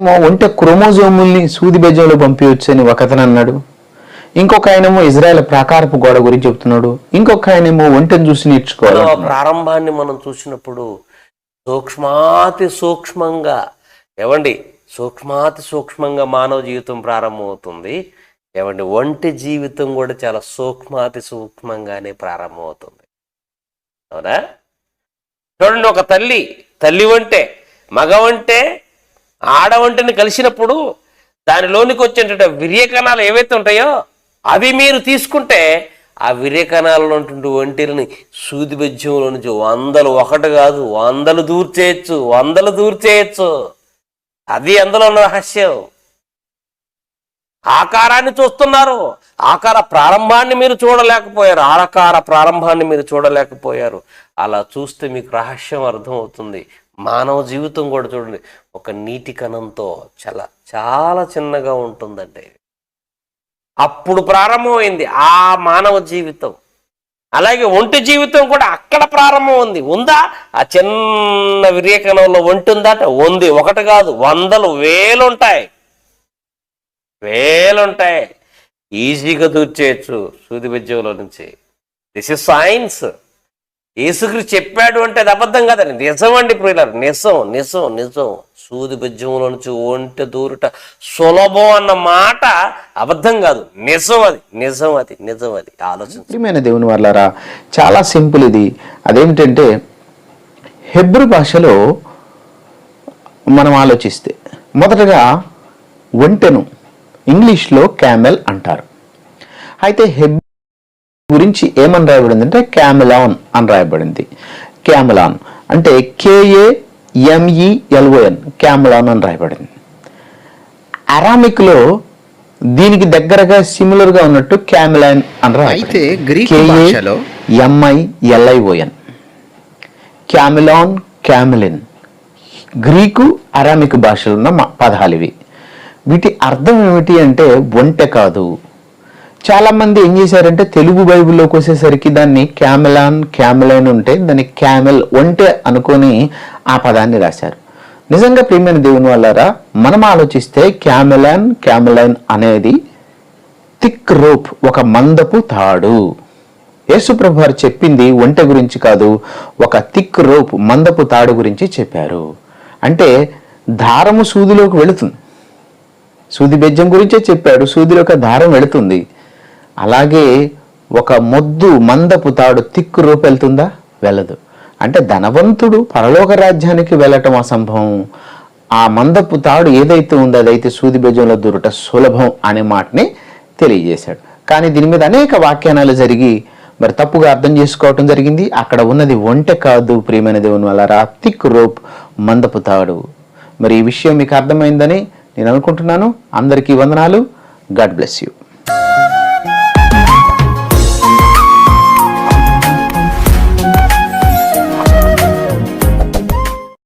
ఒంటె క్రోమోజోముల్ని సూది బెజ్జంలో పంపించచ్చు అని ఒక అతను అన్నాడు. ఇంకొక ఆయనేమో ఇజ్రాయెల్ ప్రాకారపు గోడ గురించి చెప్తున్నాడు. ఇంకొక ఆయనేమో ఒంటెను చూసి నేర్చుకోవాలి. ప్రారంభాన్ని మనం చూసినప్పుడు సూక్ష్మాతి సూక్ష్మంగా ఏమండి సూక్ష్మాతి సూక్ష్మంగా మానవ జీవితం ప్రారంభమవుతుంది. ఏమండి ఒంటి జీవితం కూడా చాలా సూక్ష్మాతి సూక్ష్మంగానే ప్రారంభమవుతుంది. అవునా? చూడండి ఒక తల్లి తల్లి వంటే మగ వంటే ఆడవంటిని కలిసినప్పుడు దానిలోనికి వచ్చేటువంటి విర్యకణాలు ఏవైతే ఉంటాయో అవి మీరు తీసుకుంటే ఆ విర్యకణాలలో ఉంటుండే ఒంటిని సూదిబెజ్యంలో నుంచి వందలు ఒకటి కాదు వందలు దూర్చేయచ్చు వందలు దూర్చేయచ్చు. అది అందులో ఉన్న రహస్యం. ఆకారాన్ని చూస్తున్నారు. ఆకార ప్రారంభాన్ని మీరు చూడలేకపోయారు. ఆకార ప్రారంభాన్ని మీరు చూడలేకపోయారు. అలా చూస్తే మీకు రహస్యం అర్థమవుతుంది. మానవ జీవితం కూడా చూడండి. ఒక నీటి కణంతో చాలా చాలా చిన్నగా ఉంటుందండి. అప్పుడు ప్రారంభమైంది ఆ మానవ జీవితం. అలాగే ఒంటి జీవితం కూడా అక్కడ ప్రారంభం ఉంది? ఉందా ఆ చిన్న విరేకణంలో ఒంటి ఉందట ఉంది. ఒకటి కాదు వందలు వేలుంటాయి. వేలుంటాయి. ఈజీగా దూర్చేయచ్చు సూది విద్యంలో నుంచి. దిస్ ఇస్ సైన్స్ యేసుక్రీ చెప్పాడు అంటే అది అబద్ధం కదండి. నిజం అండి ప్రియులారు. నిజం నిజం నిజం. సూది బెజ్జంలో నుంచి ఒంటె దూరుట సులభం అన్న మాట అబద్ధం కాదు. నిజం అది నిజం అది నిజం అది. ఆలోచన ప్రియమైన దేవుని వాళ్ళారా చాలా సింపుల్ ఇది. అదేమిటంటే హెబ్రు భాషలో మనం ఆలోచిస్తే మొదటగా ఒంటెను ఇంగ్లీష్లో క్యామెల్ అంటారు. అయితే హెబ్ గురించి ఏమని రాయబడింది అంటే క్యామెలాన్ అని రాయబడింది క్యామెలాన్ అంటే కేఏ ఎంఈఎల్ఓఎన్ క్యామెలాన్ అని రాయబడింది అరామిక్లో దీనికి దగ్గరగా సిమిలర్గా ఉన్నట్టు క్యామెలాన్ అని రాయబడింది. అయితే గ్రీకు భాషలో ఎంఐఎల్ఐఓఎన్ క్యామిలాన్ క్యామిలిన్ గ్రీకు అరామిక్ భాషలో ఉన్న పదాలు ఇవి. వీటి అర్థం ఏమిటి అంటే ఒంటె కాదు. చాలా మంది ఏం చేశారంటే తెలుగు బైబిల్లోకి వచ్చేసరికి దాన్ని క్యామెలాన్ క్యామెలైన్ ఉంటే దాన్ని క్యామెల్ ఒంటె అనుకొని ఆ పదాన్ని రాశారు. నిజంగా ప్రియమైన దేవుని వాళ్ళారా మనం ఆలోచిస్తే క్యామెలాన్ క్యామెలైన్ అనేది థిక్ రోప్ ఒక మందపు తాడు. యేసుప్రభు వారు చెప్పింది ఒంటె గురించి కాదు ఒక థిక్ రోప్ మందపు తాడు గురించి చెప్పారు. అంటే దారము సూదిలోకి వెళుతుంది. సూది బెజ్జం గురించే చెప్పాడు సూదిలోకి ఒక దారం వెళుతుంది. అలాగే ఒక మొద్దు మందపు తాడు తిక్కు రూపెళ్తుందా? వెళ్ళదు. అంటే ధనవంతుడు పరలోక రాజ్యానికి వెళ్ళటం అసంభవం. ఆ మందపు తాడు ఏదైతే ఉందో అదైతే సూది బెజంలో దూరట సులభం అనే మాటని తెలియజేశాడు. కానీ దీని మీద అనేక వ్యాఖ్యానాలు జరిగి మరి తప్పుగా అర్థం చేసుకోవటం జరిగింది. అక్కడ ఉన్నది ఒంటె కాదు ప్రియమైన దేవుని వల్ల తిక్ రోప్ మందపు తాడు. మరి ఈ విషయం మీకు అర్థమైందని నేను అనుకుంటున్నాను. అందరికీ వందనాలు. God bless you.